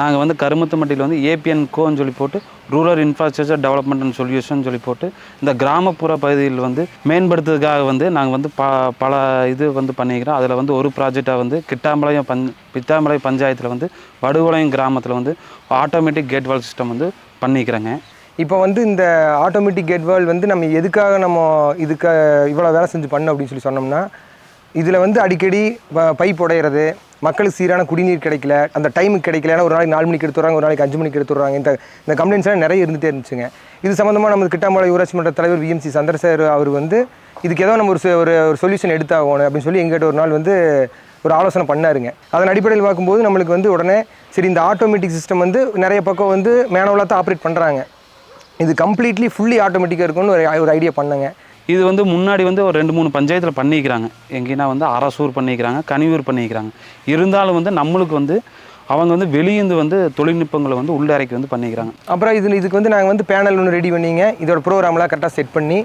நாங்கள் வந்து கருமத்துமட்டியில் வந்து ஏபிஎன் கோன்னு சொல்லி போட்டு rural infrastructure development and solution சொல்லி போட்டு இந்த கிராமப்புற பகுதியில் வந்து மேம்படுத்துறதுக்காக வந்து நாங்கள் வந்து ப பல இது வந்து பண்ணிக்கிறோம். அதில் வந்து ஒரு ப்ராஜெக்டாக வந்து கிட்டாம்பாளையம் பஞ் பித்தாம்பாளையம் பஞ்சாயத்தில் வந்து வடுகுளையம் கிராமத்தில் வந்து ஆட்டோமேட்டிக் கேட் வால் சிஸ்டம் வந்து பண்ணிக்கிறேங்க. இப்போ வந்து இந்த ஆட்டோமேட்டிக் கேட் வால் வந்து நம்ம எதுக்காக நம்ம இதுக்கு இவ்வளோ வேலை செஞ்சு பண்ணோம் அப்படின்னு சொல்லி சொன்னோம்னா இதில் வந்து அடிக்கடி ப- பைப் உடையிறது மக்களுக்கு சீரான குடிநீர் கிடைக்கல அந்த டைமுக்கு கிடைக்கல. ஒரு நாளைக்கு நாலு மணிக்கு எடுத்துறாங்க ஒரு நாளைக்கு அஞ்சு மணிக்கு எடுத்துறாங்க இந்த இந்த கம்ப்ளைண்ட்ஸ்லாம் நிறைய இருந்துகிட்டே இருந்துச்சுங்க. இது சம்மந்தமாக நம்ம கிட்டாம்பாளைய ஊராட்சி மன்ற தலைவர் விஎம்சி சந்திரசேகர் அவர் வந்து இதுக்கு ஏதோ நம்ம ஒரு ஒரு ஒரு சொல்யூஷன் எடுத்தாகணும் அப்படின்னு சொல்லி எங்கிட்ட ஒரு நாள் வந்து ஒரு ஆலோசனை பண்ணாருங்க. அதன் அடிப்படையில் பார்க்கும்போது நம்மளுக்கு வந்து உடனே சரி இந்த ஆட்டோமேட்டிக் சிஸ்டம் வந்து நிறைய பக்கம் வந்து மேனுவலாக தான் ஆப்ரேட் பண்ணுறாங்க இது கம்ப்ளீட்லி ஃபுல்லி ஆட்டோமேட்டிக்காக இருக்கும்னு ஒரு ஒரு ஐடியா பண்ணேங்க. இது வந்து முன்னாடி வந்து ஒரு ரெண்டு மூணு பஞ்சாயத்தில் பண்ணிக்கிறாங்க. எங்கேனா வந்து அரசூர் பண்ணிக்கிறாங்க கனிவூர் பண்ணிக்கிறாங்க. இருந்தாலும் வந்து நம்மளுக்கு வந்து அவங்க வந்து வெளியேந்து வந்து தொழில்நுட்பங்களை வந்து உள்ளடக்கி வந்து பண்ணிக்கிறாங்க. அப்புறம் இதில் இதுக்கு வந்து நாங்கள் வந்து பேனல் ஒன்று ரெடி பண்ணிங்க. இதோட ப்ரோக்ராம்லாம் கரெக்டாக செட் பண்ணி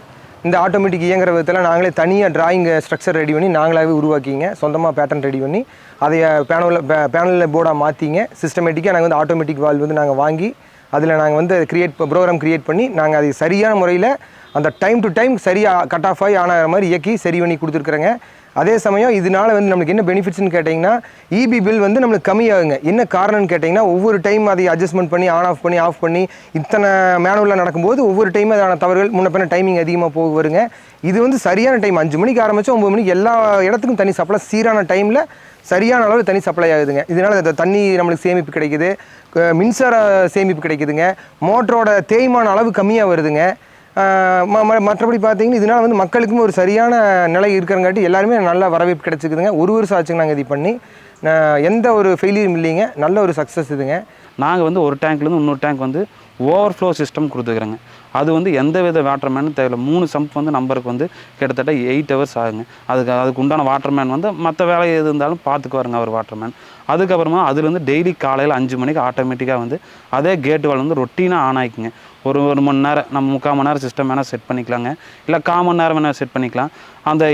இந்த ஆட்டோமேட்டிக் இயங்குற விதத்தில் நாங்களே தனியாக டிராயிங் ஸ்ட்ரக்சர் ரெடி பண்ணி நாங்களாகவே உருவாக்கிங்க. சொந்தமாக பேட்டர்ன் ரெடி பண்ணி அதை பேனலில் பேனலில் போர்டாக மாற்றிங்க சிஸ்டமேட்டிக்காக நாங்கள் வந்து ஆட்டோமேட்டிக் வால்வ் வந்து நாங்கள் வாங்கி அதில் நாங்கள் வந்து கிரியேட் ப்ரோக்ராம் கிரியேட் பண்ணி நாங்கள் அதை சரியான முறையில் அந்த டைம் டு டைம் சரியாக கட் ஆஃப் ஆகி ஆன ஆகிற மாதிரி இயக்கி சரி பண்ணி கொடுத்துருக்குறேங்க. அதே சமயம் இதனால் வந்து நம்மளுக்கு என்ன பெனிஃபிட்ஸ்னு கேட்டிங்கன்னா இபி பில் வந்து நம்மளுக்கு கம்மியாகுங்க. என்ன காரணம்னு கேட்டிங்கன்னா ஒவ்வொரு டைம் அதை அட்ஜஸ்ட்மெண்ட் பண்ணி ஆன் ஆஃப் பண்ணி ஆஃப் பண்ணி இத்தனை மேனுவலாக நடக்கும்போது ஒவ்வொரு டைம் அதான தவறுகள் முன்ன பின்ன டைமிங் அதிகமாக போக வருங்க. இது வந்து சரியான டைம் அஞ்சு மணிக்கு ஆரம்பித்து ஒம்பது மணிக்கு எல்லா இடத்துக்கும் தண்ணி சப்ளை சீரான டைமில் சரியான அளவில் தண்ணி சப்ளை ஆகுதுங்க. இதனால் அந்த தண்ணி நம்மளுக்கு சேமிப்பு கிடைக்குது. மின்சார சேமிப்பு கிடைக்குதுங்க. மோட்டரோட தேய்மான அளவு கம்மியாக வருதுங்க. மற்றபடி பார்த்தீங்கன்னா இதனால் வந்து மக்களுக்கும் ஒரு சரியான நிலை இருக்கிறங்காட்டி எல்லாருமே நல்லா வரவேற்பு கிடச்சிக்குதுங்க ஒரு வருஷம் ஆச்சுங்க நாங்கள் இது பண்ணி. எந்த ஒரு ஃபெயிலியரும் இல்லைங்க. நல்ல ஒரு சக்ஸஸ் இதுங்க. நாங்கள் வந்து ஒரு டேங்க்லேருந்து இன்னொரு டேங்க் வந்து ஓவர் ஃப்ளோ சிஸ்டம் கொடுத்துக்கிறோங்க அது வந்து எந்த வித வாட்டர்மேனும் தேவையில்ல. மூணு சம்ப் வந்து நம்பருக்கு வந்து கிட்டத்தட்ட எயிட் ஹவர்ஸ் ஆகுங்க. அதுக்கு அதுக்கு உண்டான வாட்டர்மேன் வந்து மற்ற வேலை எது இருந்தாலும் பார்த்துக்குவாருங்க அவர் வாட்டர்மேன் அதுக்கப்புறமா அதுலேருந்து டெய்லி காலையில் அஞ்சு மணிக்கு ஆட்டோமேட்டிக்காக வந்து அதே கேட்டு வால் வந்து ரொட்டீனாக ஆன் ஆகிக்குங்க ஒரு ஒரு மணி நேரம் நம்ம முக்கால் மணி நேரம் சிஸ்டம் வேணால் செட் பண்ணிக்கலாங்க. இல்லை கால் மணி நேரம் வேணால் செட் பண்ணிக்கலாம். அந்த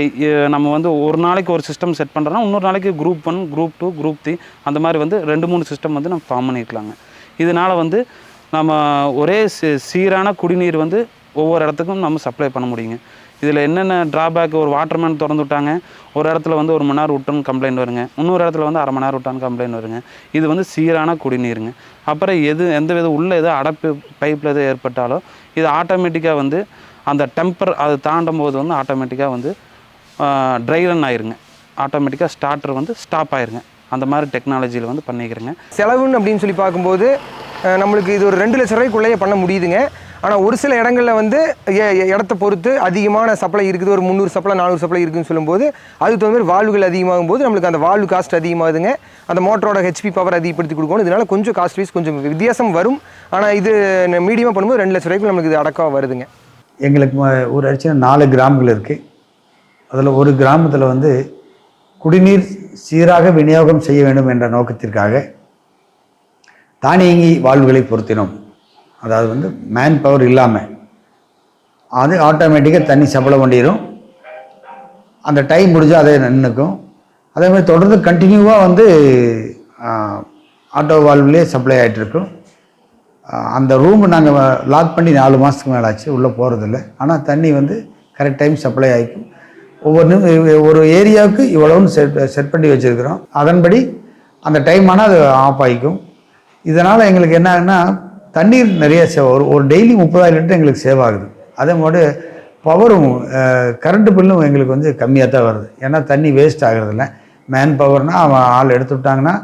நம்ம வந்து ஒரு நாளைக்கு ஒரு சிஸ்டம் செட் பண்ணுறோன்னா இன்னொரு நாளைக்கு group one group two group three அந்த மாதிரி வந்து ரெண்டு மூணு சிஸ்டம் வந்து நம்ம ஃபார்ம் பண்ணிக்கலாங்க இதனால் வந்து நம்ம ஒரே சீ- சீரான குடிநீர் வந்து ஒவ்வொரு இடத்துக்கும் நம்ம சப்ளை பண்ண முடியுங்க. இதில் என்னென்ன ட்ராபேக் ஒரு வாட்டர்மேன் திறந்து விட்டாங்க ஒரு இடத்துல வந்து ஒரு மணி நேரம் விட்டோன்னு கம்ப்ளைண்ட் வருங்க இன்னொரு இடத்துல வந்து அரை மணி நேரம் விட்டான்னு கம்ப்ளைண்ட் வருங்க. இது வந்து சீரான குடிநீருங்க. அப்புறம் எது எந்த வித உள்ள எது அடைப்பு பைப்பில் எது ஏற்பட்டாலோ இது ஆட்டோமேட்டிக்காக வந்து அந்த டெம்பர் அது தாண்டும் போது வந்து ஆட்டோமேட்டிக்காக வந்து ட்ரை ரன் ஆயிருங்க. ஆட்டோமேட்டிக்காக ஸ்டார்டர் வந்து ஸ்டாப் ஆயிருங்க. அந்த மாதிரி டெக்னாலஜியில் வந்து பண்ணிக்கிறேங்க. செலவுன்னு அப்படின்னு சொல்லி பார்க்கும்போது நம்மளுக்கு இது ஒரு ரெண்டு லட்ச ரூபாய்க்குள்ளேயே பண்ண முடியுதுங்க. ஆனால் ஒரு சில இடங்களில் வந்து இடத்த பொறுத்து அதிகமான சப்ளை இருக்குது. ஒரு முந்நூறு சப்ளை நானூறு சப்ளை இருக்குன்னு சொல்லும்போது அதுக்கு தகுந்த மாதிரி வாழ்வுகள் அதிகமாகும் போது நம்மளுக்கு அந்த வால்வு காஸ்ட் அதிகமாகுதுங்க. அந்த மோட்டரோட ஹெச்பி பவர் அதிகப்படுத்தி கொடுக்கணும். இதனால் கொஞ்சம் காஸ்ட் வைஸ் கொஞ்சம் வித்தியாசம் வரும். ஆனால் இது மீடியமாக பண்ணும்போது ரெண்டு லட்ச ரூபாய்க்கு நம்மளுக்கு இது அடக்கம் வருதுங்க. எங்களுக்கு ஒரு அடிச்சு நாலு கிராமங்கள் இருக்குது அதில் ஒரு கிராமத்தில் வந்து குடிநீர் சீராக விநியோகம் செய்ய வேண்டும் என்ற நோக்கத்திற்காக தானியங்கி வாழ்வுகளை பொருத்தினோம். அதாவது வந்து மேன் பவர் இல்லாமல் அது ஆட்டோமேட்டிக்காக தண்ணி சப்ளை பண்ணிடும் அந்த டைம் முடிஞ்சால் அதே நின்றுக்கும் அதே மாதிரி தொடர்ந்து கண்டினியூவாக வந்து ஆட்டோ வால்வ்லேயே சப்ளை ஆகிட்டுருக்கும் அந்த ரூம் நாங்கள் லாக் பண்ணி நாலு மாதத்துக்கு மேலே ஆச்சு உள்ளே போகிறதில்ல ஆனால் தண்ணி வந்து கரெக்ட் டைம் சப்ளை ஆகிக்கும் ஒவ்வொன்றும் ஒரு ஏரியாவுக்கு இவ்வளோன்னு செட் செட் பண்ணி வச்சுருக்கிறோம். அதன்படி அந்த டைம் ஆனால் அது ஆஃப் ஆகிக்கும் இதனால் எங்களுக்கு என்ன ஆகுதுன்னா தண்ணீர் நிறைய சேவ் ஒரு ஒரு டெய்லி முப்பதாயிரம் லிட்டர் எங்களுக்கு சேவ் ஆகுது. அதே மாதிரி பவரும் கரண்ட்டு பில்லும் எங்களுக்கு வந்து கம்மியாக தான் வருது. ஏன்னா தண்ணி வேஸ்ட் ஆகிறதில்ல. மேன் பவர்னால் அவன் ஆள் எடுத்து விட்டாங்கன்னா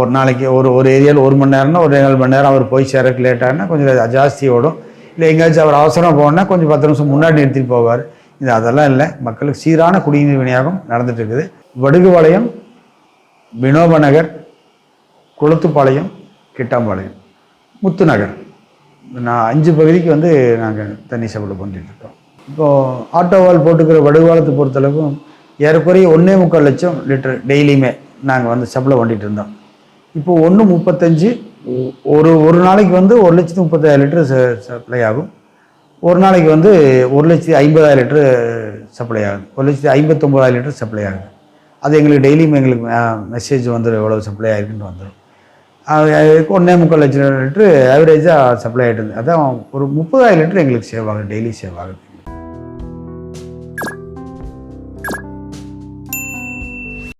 ஒரு நாளைக்கு ஒரு ஒரு ஏரியாவில் ஒரு மணி நேரம்னா ஒரு ஏழு மணி நேரம் அவர் போய் சேரக்கு லேட்டாகனா கொஞ்சம் ஜாஸ்தி ஓடும். இல்லை எங்கேயாச்சும் அவர் அவசரம் போகணுன்னா கொஞ்சம் பத்து நிமிஷம் முன்னாடி நிறுத்திட்டு போவார். இது அதெல்லாம் இல்லை. மக்களுக்கு சீரான குடிநீர் விநியோகம் நடந்துட்டு இருக்குது வடுகுபாளையம் வினோப நகர் குளத்துப்பாளையம் கிட்டாம்பாளையம் முத்துநகர். நான் அஞ்சு பகுதிக்கு வந்து நாங்கள் தண்ணி சப்ளை பண்ணிட்டு இருக்கோம் இப்போது ஆட்டோவால் போட்டுக்கிற வடுகாலத்தை பொறுத்தளவுக்கும் ஏறக்குறைய ஒன்றே முக்கால் லட்சம் லிட்டர் டெய்லியுமே நாங்கள் வந்து சப்ளை பண்ணிகிட்டு இருந்தோம் இப்போ ஒன்று முப்பத்தஞ்சு ஒரு ஒரு நாளைக்கு வந்து ஒரு லட்சத்து முப்பத்தாயிரம் லிட்டர் சப்ளை ஆகும். ஒரு நாளைக்கு வந்து ஒரு லட்சத்து ஐம்பதாயிரம் லிட்டரு சப்ளை ஆகுது ஒரு லட்சத்து ஐம்பத்தொம்பதாயிரம் லிட்டர் சப்ளை ஆகுது அது எங்களுக்கு டெய்லியும் எங்களுக்கு மெசேஜ் வந்துடும் எவ்வளோ சப்ளை ஆகிருக்குன்னு வந்துடும் அதுக்கு ஒன்றே முக்கால் லட்சம் லிட்ரு ஆவரேஜாக சப்ளை ஆகிட்டு இருந்தது அதான் ஒரு முப்பதாயிரம் லிட்டர் எங்களுக்கு சேவ் ஆகுது டெய்லி சேவ் ஆகுது.